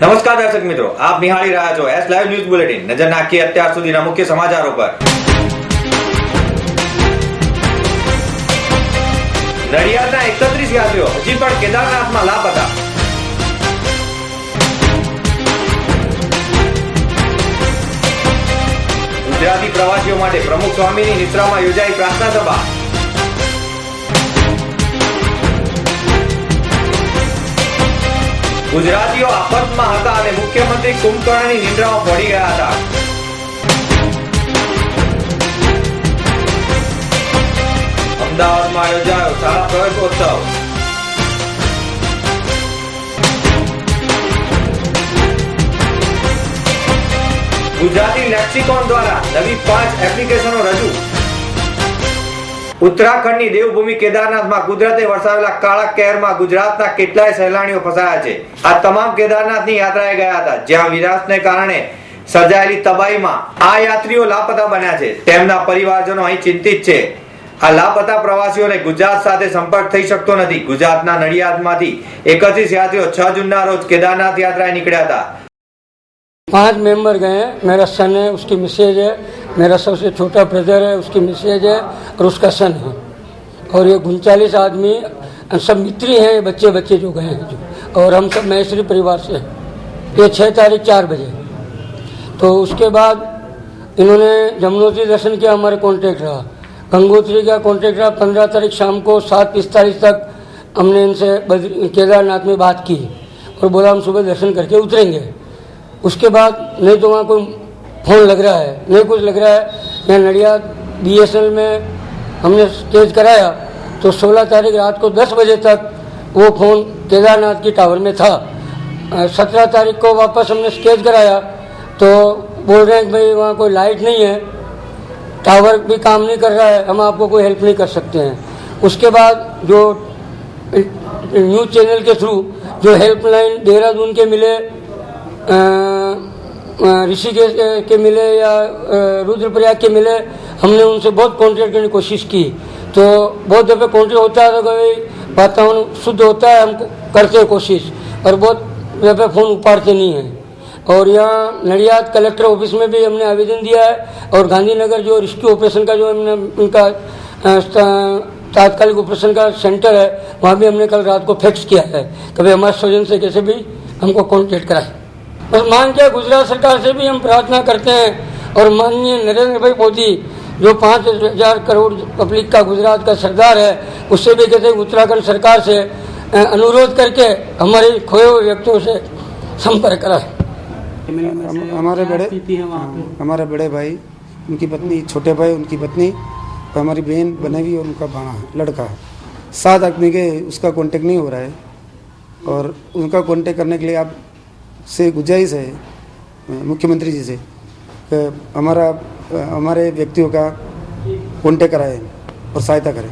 નમસ્કાર દર્શક મિત્રો, આપ નિહાળી રહ્યા છો એસ લાઈવ ન્યૂઝ બુલેટિન નજર નાખીએ અત્યાર સુધીના મુખ્ય સમાચારો પર. નડિયાદના એકત્રીસ યાત્રીઓ હજી પણ કેદારનાથમાં લાપતા ગુજરાતી પ્રવાસીઓ માટે પ્રમુખ સ્વામીની નિશ્રામાં યોજાઈ પ્રાર્થના સભા. ગુજરાતીઓ આફતમાં હતા અને મુખ્યમંત્રી કુંભકર્ણની નિંદ્રામાં પડી ગયા હતા. અમદાવાદમાં યોજાયો શાળા પ્રવેશોત્સવ. ગુજરાતી લેક્સિકોન દ્વારા નવી પાંચ એપ્લિકેશનો રજૂ. ઉત્તરાખંડની દેવભૂમિ કેદારનાથમાં કુદરતે વરસાવેલા કાળા કહેરમાં ગુજરાતના કેટલાય સહેલાણીઓ ફસાયા છે. આ તમામ કેદારનાથની યાત્રાએ ગયા હતા, જ્યાં વિરાસને કારણે સર્જાયેલી તબાહીમાં આ યાત્રીઓ લાપતા બન્યા છે. તેમના પરિવારજનો અહીં ચિંતિત છે. આ લાપતા પ્રવાસીઓને ગુજરાત સાથે સંપર્ક થઈ શકતો નથી. ગુજરાતના નડિયાદમાંથી એકત્રીસ યાત્રીઓ છ જૂનના રોજ કેદારનાથ યાત્રાએ નીકળ્યા હતા. पाँच मेंबर गए हैं मेरा सन है, उसकी मिसेज है, मेरा सबसे छोटा ब्रदर है, उसकी मिसेज है और उसका सन है। और ये उनचालीस आदमी सब मित्री हैं बच्चे बच्चे जो गए हैं और हम सब महेश्वरी परिवार से ये छः तारीख, चार बजे। तो उसके बाद इन्होंने जमुनोत्री दर्शन किया, हमारे कॉन्टेक्ट रहा। गंगोत्री का कॉन्टेक्ट रहा, पंद्रह तारीख शाम को सात पिस्तालीस तक हमने इनसे केदारनाथ में बात की। और बोला, हम सुबह दर्शन करके उतरेंगे। उसके बाद नहीं तो वहाँ कोई फ़ोन लग रहा है, नहीं कुछ लग रहा है। यहाँ नडियाद बीएसएनएल में हमने स्टेज कराया तो 16 तारीख रात को 10 बजे तक वो फ़ोन केदारनाथ की टावर में था। सत्रह तारीख को वापस हमने स्टेज कराया तो बोल रहे हैं कि भाई वहाँ कोई लाइट नहीं है टावर भी काम नहीं कर रहा है, हम आपको कोई हेल्प नहीं कर सकते हैं। उसके बाद जो न्यूज़ चैनल के थ्रू जो हेल्पलाइन देहरादून के मिले ऋषिकेश के- के मिले या रुद्रप्रयाग के मिले, हमने उनसे बहुत कांटेक्ट करने की कोशिश की। तो बहुत दफ़े कांटेक्ट होता है तो कभी वातावरण शुद्ध होता है हम करते हैं कोशिश, और बहुत दफ़े फ़ोन उपाड़ते नहीं हैं। और यहाँ नडियाद कलेक्टर ऑफ़िस में भी हमने आवेदन दिया है, और गांधीनगर जो रेस्क्यू ऑपरेशन का जो हमने, उनका तात्कालिक ऑपरेशन का सेंटर है, वहाँ भी हमने कल रात को फिक्स किया है। कभी हमारे स्वजन से कैसे भी हमको कॉन्टेक्ट कराए। बस मान के गुजरात सरकार से भी हम प्रार्थना करते हैं और माननीय नरेंद्र भाई मोदी, जो पाँच हज़ार करोड़ पब्लिक का गुजरात का सरदार है, उससे भी कहते हैं उत्तराखंड सरकार से अनुरोध करके हमारे खोए हुए व्यक्तियों से संपर्क हम- हमारे बड़े हमारे बड़े भाई, उनकी पत्नी, छोटे भाई, उनकी पत्नी और हमारी बहन बनेवी और उनका भाणा है, लड़का है। सात आदमी के उसका कांटेक्ट नहीं हो रहा है और उनका कांटेक्ट करने के लिए आप से गुजारिश है, मुख्यमंत्री जी से हमारा, हमारे व्यक्तियों का कॉन्टेक्ट कराए और सहायता करें।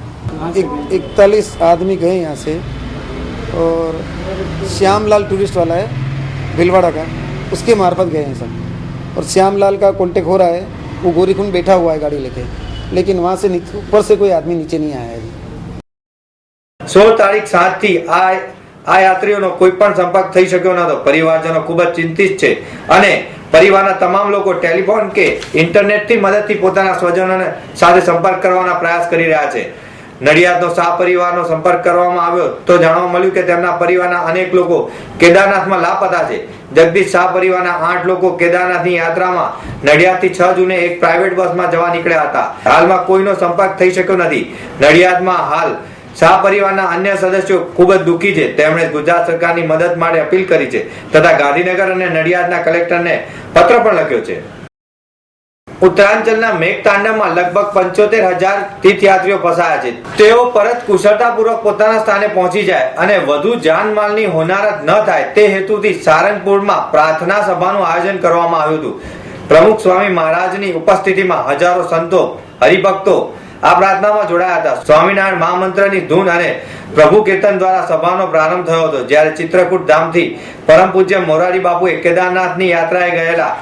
इकतालीस आदमी गए यहाँ से और श्यामलाल टूरिस्ट वाला है, भिलवाड़ा का, उसके मार्फत गए हैं सब। और श्यामलाल का कॉन्टेक्ट हो रहा है, वो गोरीखुंड बैठा हुआ है गाड़ी लेके, लेकिन वहाँ से ऊपर से कोई आदमी नीचे नहीं आया है। सौ तारीख सात थी आज આ યાત્રીઓનો કોઈ પણ સંપર્ક થઈ શક્યો નતો પરિવારજનો ખૂબ જ ચિંતિત છે. અને પરિવારના તમામ લોકો ટેલિફોન કે ઇન્ટરનેટથી મદદથી પોતાના સ્વજનોને સાથે સંપર્ક કરવાના પ્રયાસ કરી રહ્યા છે. નડિયાદનો સા પરિવારનો સંપર્ક કરવામાં આવ્યો તો જાણવા મળ્યું કે તેમના પરિવારના અનેક લોકો કેદારનાથમાં લાપતા છે. જગદીશ શાહ પરિવારના આઠ લોકો કેદારનાથની યાત્રામાં નડિયાદથી છ જૂને એક પ્રાઇવેટ બસમાં જવા નીકળ્યા હતા. હાલમાં કોઈનો સંપર્ક થઈ શક્યો નથી. નડિયાદમાં હાલ શાહ પરિવારના અન્ય સદસ્યો ખૂબ જ દુઃખી છે. તેમણે ગુજરાત સરકારની મદદ માટે અપીલ કરી છે તથા ગાંધીનગર અને નડિયાદના કલેક્ટરને પત્ર પણ લખ્યો છે. ઉત્તરાંચલના મેઘતાંડવમાં લગભગ પંચોતેર હજાર તીર્થયાત્રીઓ ફસાયા છે. તેઓ પરત કુશળતાપૂર્વક પોતાના સ્થાને પહોંચી જાય અને વધુ જાનમાલની હોનારત ન થાય તે હેતુથી સારંગપુરમાં પ્રાર્થના સભાનું આયોજન કરવામાં આવ્યું હતું. પ્રમુખ સ્વામી મહારાજની ઉપસ્થિતિમાં હજારો સંતો, હરિભક્તો આ પ્રાર્થનામાં જોડાયા હતા. સ્વામિનારાયણ મહામંત્રની ધૂન અને પ્રભુ કીર્તન દ્વારા સભાનો પ્રારંભ થયો હતો. જ્યારે ચિત્રકૂટ ધામથી પરમ પૂજ્ય મોરારી બાપુએ કેદારનાથની યાત્રાએ ગયેલા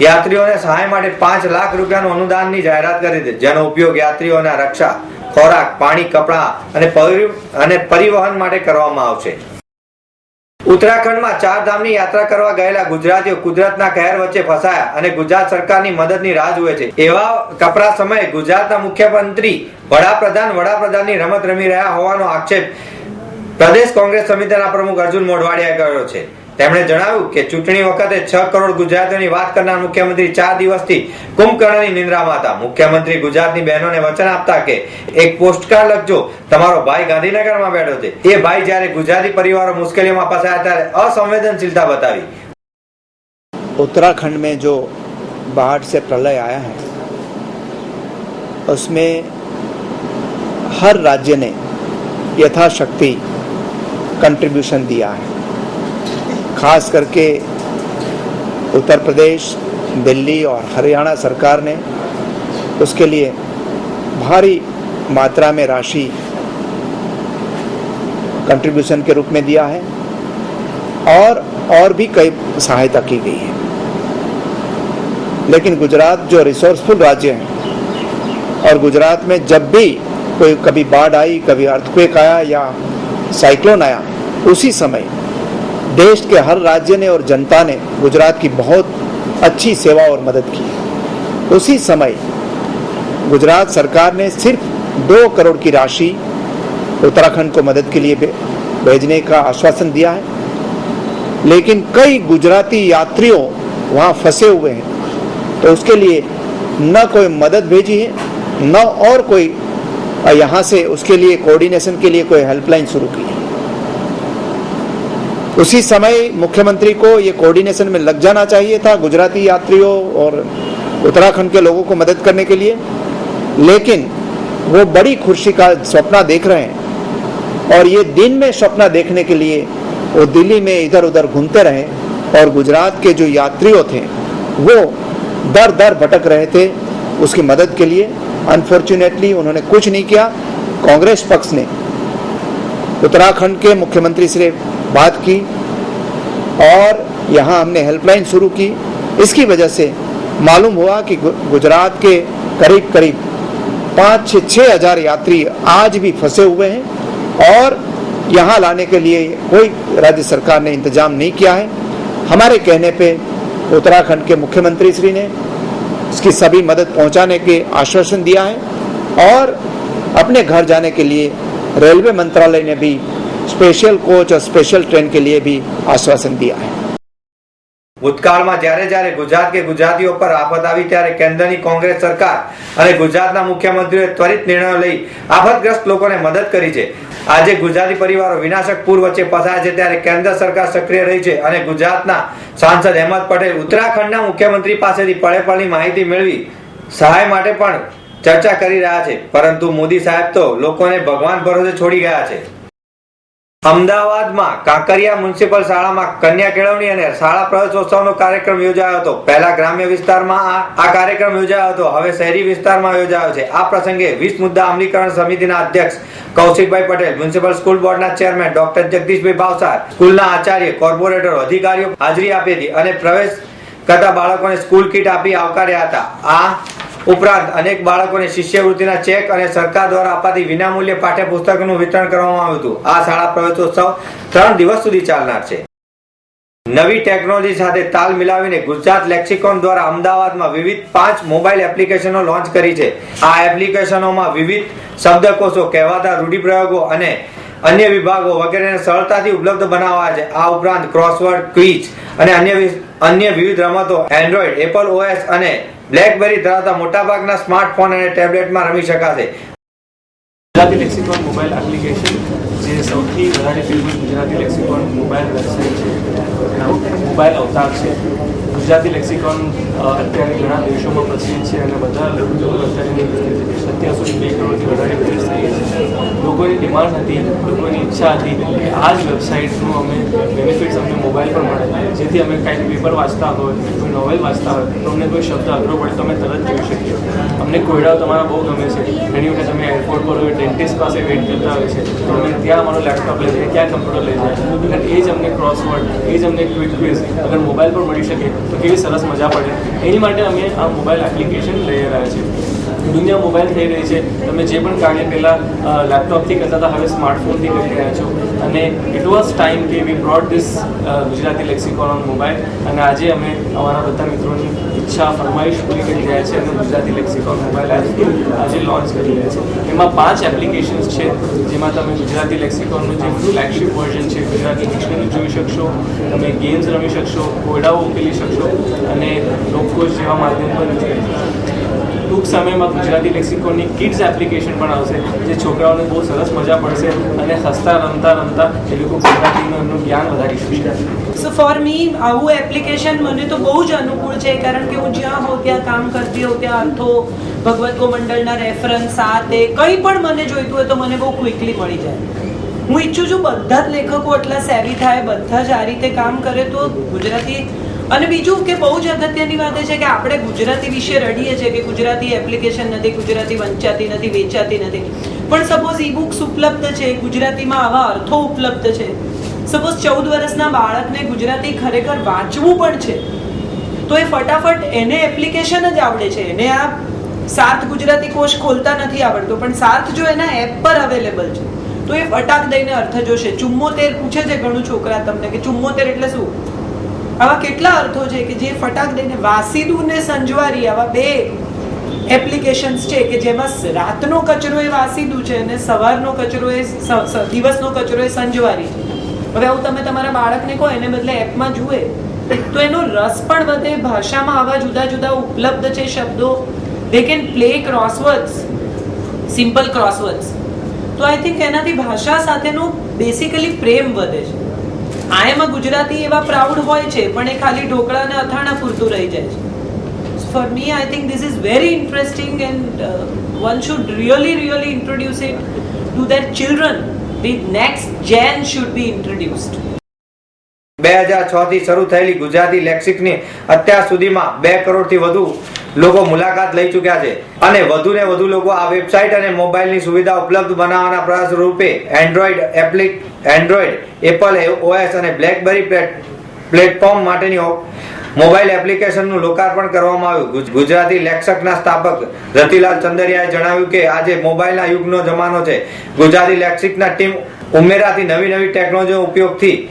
યાત્રીઓને સહાય માટે પાંચ લાખ રૂપિયાનું અનુદાનની જાહેરાત કરી હતી, જેનો ઉપયોગ યાત્રીઓના રક્ષા, ખોરાક, પાણી, કપડાં અને અને પરિવહન માટે કરવામાં આવશે. ઉત્તરાખંડમાં ચાર ધામની યાત્રા કરવા ગયેલા ગુજરાતીઓ કુદરતના કહેર વચ્ચે ફસાયા અને ગુજરાત સરકારની મદદની રાહ જુએ છે. એવા કપરા સમયે ગુજરાતના મુખ્યમંત્રી, વડાપ્રધાન, વડાપ્રધાનની રમત રમી રહ્યા હોવાનો આક્ષેપ પ્રદેશ કોંગ્રેસ સમિતિના પ્રમુખ અર્જુન મોઢવાડિયાએ કર્યો છે. તેમણે જણાવ્યું કે ચૂંટણી વખતે છ કરોડ ગુજરાતીઓની વાત કરનાર મુખ્યમંત્રી ચાર દિવસથી કુંભકર્ણની નિંદ્રામાં હતા મુખ્યમંત્રી ગુજરાતની બહેનોને વચન આપતા કે એક પોસ્ટકાર્ડ લખજો તમારો ભાઈ ગાંધીનગરમાં બેઠો છે એ ભાઈ જ્યારે ગુજરાતી પરિવારો મુશ્કેલીઓમાં ફસાયા ત્યારે અસંવેદનશીલતા બતાવી उत्तराखंड में जो बाढ़ से प्रलय आया है उसमें हर राज्य ने यथाशक्ति कंट्रीब्यूशन दिया है खास करके उत्तर प्रदेश, दिल्ली और हरियाणा सरकार ने उसके लिए भारी मात्रा में राशि कंट्रीब्यूशन के रूप में दिया है और और भी कई सहायता की गई है। लेकिन गुजरात जो रिसोर्सफुल राज्य है और गुजरात में जब भी कोई कभी बाढ़ आई, कभी अर्थक्वेक आया या साइक्लोन आया, उसी समय देश के हर राज्य ने और जनता ने गुजरात की बहुत अच्छी सेवा और मदद की है। उसी समय गुजरात सरकार ने सिर्फ़ दो करोड़ की राशि उत्तराखंड को मदद के लिए भेजने का आश्वासन दिया है। लेकिन कई गुजराती यात्रियों वहाँ फंसे हुए हैं तो उसके लिए न कोई मदद भेजी है, न और कोई यहाँ से उसके लिए, कोऑर्डिनेशन के लिए कोई हेल्पलाइन शुरू की है। उसी समय मुख्यमंत्री को ये कोऑर्डिनेशन में लग जाना चाहिए था गुजराती यात्रियों और उत्तराखंड के लोगों को मदद करने के लिए। लेकिन वो बड़ी खुशी का सपना देख रहे हैं और ये दिन में सपना देखने के लिए वो दिल्ली में इधर उधर घूमते रहे और गुजरात के जो यात्रियों थे, वो दर दर भटक रहे थे उसकी मदद के लिए। अनफॉर्चुनेटली उन्होंने कुछ नहीं किया। कांग्रेस पक्ष ने उत्तराखंड के मुख्यमंत्री से बात की और यहाँ हमने हेल्पलाइन शुरू की। इसकी वजह से मालूम हुआ कि गुजरात के करीब करीब पाँच से छः हज़ार यात्री आज भी फंसे हुए हैं और यहाँ लाने के लिए कोई राज्य सरकार ने इंतज़ाम नहीं किया है। हमारे कहने पे उत्तराखंड के मुख्यमंत्री श्री ने इसकी सभी मदद पहुँचाने के आश्वासन दिया है और अपने घर जाने के लिए रेलवे मंत्रालय ने भी स्पेशल कोच और स्पेशल ट्रेन के लिए भी आश्वासन दिया है ભૂતકાળમાં જ્યારે જ્યારે ગુજરાત કે ગુજરાતીઓ પર આફત આવી ત્યારે કેન્દ્રની કોંગ્રેસ સરકાર અને ગુજરાતના મુખ્યમંત્રીઓએ ત્વરિત નિર્ણયો લઈ આફતગ્રસ્ત લોકોને મદદ કરી છે આજે ગુજરાતી પરિવારો વિનાશક પૂર વચ્ચે ફસાયા છે ત્યારે કેન્દ્ર સરકાર સક્રિય રહી છે અને ગુજરાતના સાંસદ અહેમદ પટેલ ઉત્તરાખંડના મુખ્યમંત્રી પાસેથી પળે પળની માહિતી મેળવી સહાય માટે પણ ચર્ચા કરી રહ્યા છે પરંતુ મોદી સાહેબ તો લોકોને ભગવાન ભરોસે છોડી ગયા છે અમદાવાદમાં કાંકરિયા મ્યુનિસિપલ શાળામાં કન્યા કેળવણી અને શાળા પ્રવેશોત્સવનો કાર્યક્રમ યોજાયો હતો. પહેલા ગ્રામ્ય વિસ્તારમાં આ કાર્યક્રમ યોજાયો હતો. હવે શહેરી વિસ્તારમાં યોજાયો છે. આ પ્રસંગે વીસ મુદ્દા અમલીકરણ સમિતિના અધ્યક્ષ કૌશિકભાઈ પટેલ, મ્યુનિસિપલ સ્કૂલ બોર્ડના ચેરમેન ડોક્ટર જગદીશભાઈ ભાવસાર, સ્કૂલના આચાર્ય, કોર્પોરેટરો, અધિકારીઓ હાજરી આપી હતી અને પ્રવેશ કરતા બાળકોને સ્કૂલ કીટ આપી આવકાર્યા હતા. આ ઉપરાંત અનેક બાળકોને શિષ્યવૃત્તિના ચેક અને સરકાર દ્વારા અપાતી વિનામૂલ્ય પાઠ્યપુસ્તકનું વિતરણ કરવામાં આવ્યું હતું. આ શાળા પ્રવેશોત્સવ ત્રણ દિવસ સુધી ચાલનાર છે. નવી ટેકનોલોજી સાથે તાલ મિલાવીને ગુજરાત લેક્સિકોન દ્વારા અમદાવાદમાં વિવિધ પાંચ મોબાઈલ એપ્લિકેશનો લોન્ચ કરી છે. આ એપ્લિકેશનોમાં વિવિધ શબ્દકોશો, કહેવાતા રૂઢિપ્રયોગો અને અન્ય વિભાગો વગેરેને સરળતાથી ઉપલબ્ધ બનાવવા છે. આ ઉપરાંત ક્રોસવર્ડ ક્વિઝ અને અન્ય અન્ય વિવિધ રમતો એન્ડ્રોઈડ એપલ ઓએસ અને બ્લેકબેરી ધરાવતા મોટાભાગના સ્માર્ટફોન અને ટેબ્લેટમાં રમી શકાશે. ગુજરાતી લેક્સિકોન મોબાઈલ એપ્લિકેશન જે સૌથી વધારે famous Gujarati lexicon mobile website છે. મોબાઈલ અવતાર છે. ગુજરાતી લેક્સિકોન અત્યારે ઘણા દેશોમાં પ્રચલિત છે અને બધા લોકો અત્યારે સુધી બે કરોડથી વધારે વિઝિટ થઈ છે. લોકોની ડિમાન્ડ હતી, લોકોની ઈચ્છા હતી કે આ જ વેબસાઇટનું અમે બેનિફિટ્સ અમને મોબાઈલ પર મળે. જેથી અમે કાંઈક પેપર વાંચતા હોય, કોઈ નોવેલ વાંચતા હોય, તો અમને કોઈ શબ્દ અઘરો પડે, તો અમે તરત જોઈ શકીએ. અમને કોયડાઓ તમારા બહુ ગમે છે. ઘણી વખત અમે એરપોર્ટ પર હોય ડેન્ટિસ્ટ પાસે વેઇટ કરતા હોય છે, તો અમે ત્યાં અમારો લેપટોપ લઈ જાય ક્યાં કમ્પ્યુટર લઈ જાય. એ જ અમને ક્રોસવર્ડ એ જ અમને ક્વિક ક્વિઝ અગર મોબાઈલ પર મળી શકે, તો કેવી સરસ મજા પડે. એની માટે અમે આ મોબાઈલ એપ્લિકેશન લઈ રહ્યા છીએ દુનિયા મોબાઈલ થઈ રહી છે. તમે જે પણ કાર્ય પહેલાં લેપટોપથી કરતા હતા, હવે સ્માર્ટફોનથી કરી રહ્યા છો. અને ઇટ વોઝ ટાઈમ કે we brought this Gujarati lexicon on mobile અને આજે અમે અમારા બધા મિત્રોની ઈચ્છા, ફરમાઈશ પૂરી કરી રહ્યા છે અને ગુજરાતી લેક્સિકોન મોબાઈલ આજે આજે લોન્ચ કરી રહ્યા છે. એમાં પાંચ એપ્લિકેશન્સ છે, જેમાં તમે ગુજરાતી લેક્સિકોનનું જે ફ્લેગશિપ વર્ઝન છે, ગુજરાતી ડિક્શનરી જોઈ શકશો, તમે ગેમ્સ રમી શકશો કોયડાઓ ઉકેલી શકશો, અને લોકકોચ જેવા માધ્યમ પર ટૂંક સમયમાં ગુજરાતી લેક્સિકોનની કિડ્સ એપ્લિકેશન પણ આવશે, જે છોકરાઓને બહુ સરસ મજા પડશે અને હસતા, રમતા રમતા એ લોકો ગુજરાતીનું જ્ઞાન વધારી શકશે. સો ફોર મી આવું એપ્લિકેશન મને તો બહુ જ અનુકૂળ છે, કારણ કે હું જ્યાં હોઉં ત્યાં કામ કરતી હોઉં, ત્યાં અર્થો ભગવત ગોમંડળના રેફરન્સ તે કંઈ પણ મને જોઈતું હોય તો મને બહુ ક્વિકલી મળી જાય. હું ઈચ્છું છું બધા જ લેખકો એટલા સેવી થાય, બધા જ આ રીતે કામ કરે તો ગુજરાતી અને બીજું કે બહુ જ અગત્યની વાત છે કે આપણે ગુજરાતી વિશે રડીએ છીએ કે ગુજરાતી એપ્લિકેશન નથી, ગુજરાતી વંચાતી નથી, વેચાતી નથી. પણ સપોઝ ઈ બુક્સ ઉપલબ્ધ છે, ગુજરાતીમાં આવા અર્થો ઉપલબ્ધ છે. સપોઝ ચૌદ વર્ષના બાળકને ગુજરાતી ખરેખર વાંચવું પણ છે. તો એ ફટાફટ એને એપ્લિકેશન જ આવડે છે. એને આ સાર્થ ગુજરાતી કોષ ખોલતા નથી આવડતો, પણ સાર્થ જો એના એપ પર અવેલેબલ છે, તો એ ફટાક દઈને અર્થ જોશે. ચુમ્મોતેર પૂછે છે ઘણું છોકરા તમને કે ચુમ્મોતેર એટલે શું? આવા કેટલા અર્થો છે કે જે ફટાક દઈને વાસીદું ને સંજવારી, આવા બે એપ્લિકેશન્સ છે કે જેમાં રાતનો કચરો એ વાસીદું છે અને સવારનો કચરો એ દિવસનો કચરો એ સંજવારી છે. હવે આવું તમે તમારા બાળકને કહો, એને બદલે એપમાં જુએ, તો એનો રસ પણ વધે, ભાષામાં આવા જુદા જુદા ઉપલબ્ધ છે શબ્દો. They can play crosswords simple crosswords તો આઈ થિંક એનાથી ભાષા સાથેનો બેસિકલી પ્રેમ વધે છે. આયામાં ગુજરાતી એવા પ્રાઉડ હોય છે પણ એ ખાલી ઢોકળા અને અથાણા પૂરતું રહી જાય છે me i think this is very interesting and uh, one should really really introduce it to their children the next gen should be introduced બે હજાર છ થી શરૂ થયેલી ગુજરાતી લેક્સિકની અત્યાર સુધીમાં બે કરોડથી વધુ લોકો મુલાકાત લઈ ચૂક્યા છે. અને વધુ ને વધુ લોકો આ વેબસાઇટ અને મોબાઈલની સુવિધા ઉપલબ્ધ બનાવવાના પ્રયાસ રૂપે એન્ડ્રોઈડ એપ્લિક એન્ડ્રોઈડ એપલ ઓએસ અને બ્લેકબેરી પ્લેટફોર્મ માટેની મોબાઈલ એપ્લિકેશનનું લોકાર્પણ કરવામાં આવ્યું. ગુજ- ગુજરાતી લેક્સકના સ્થાપક રતિલાલ ચંદરિયાએ જણાવ્યું કે આજે મોબાઈલના યુગનો જમાનો છે. ગુજરાતી લેક્સિકના ટીમ ઉમેરાતી નવી નવી ટેકનોલોજીનો ઉપયોગથી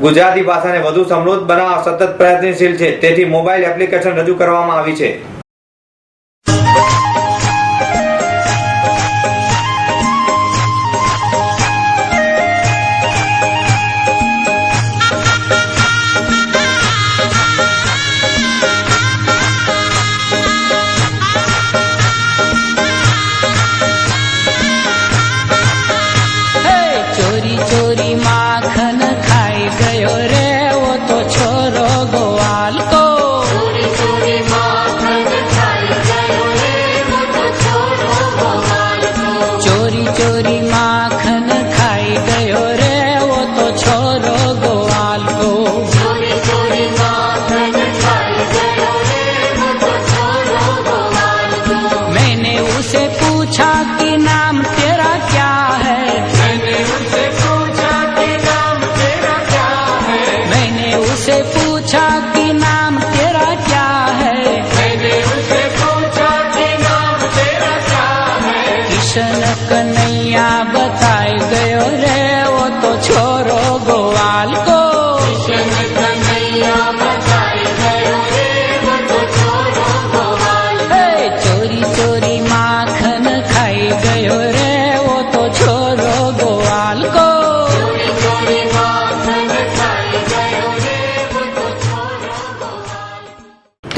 ગુજરાતી ભાષાને વધુ સમૃદ્ધ બનાવવા સતત પ્રયત્નશીલ છે. તેથી મોબાઈલ એપ્લિકેશન રજૂ કરવામાં આવી છે.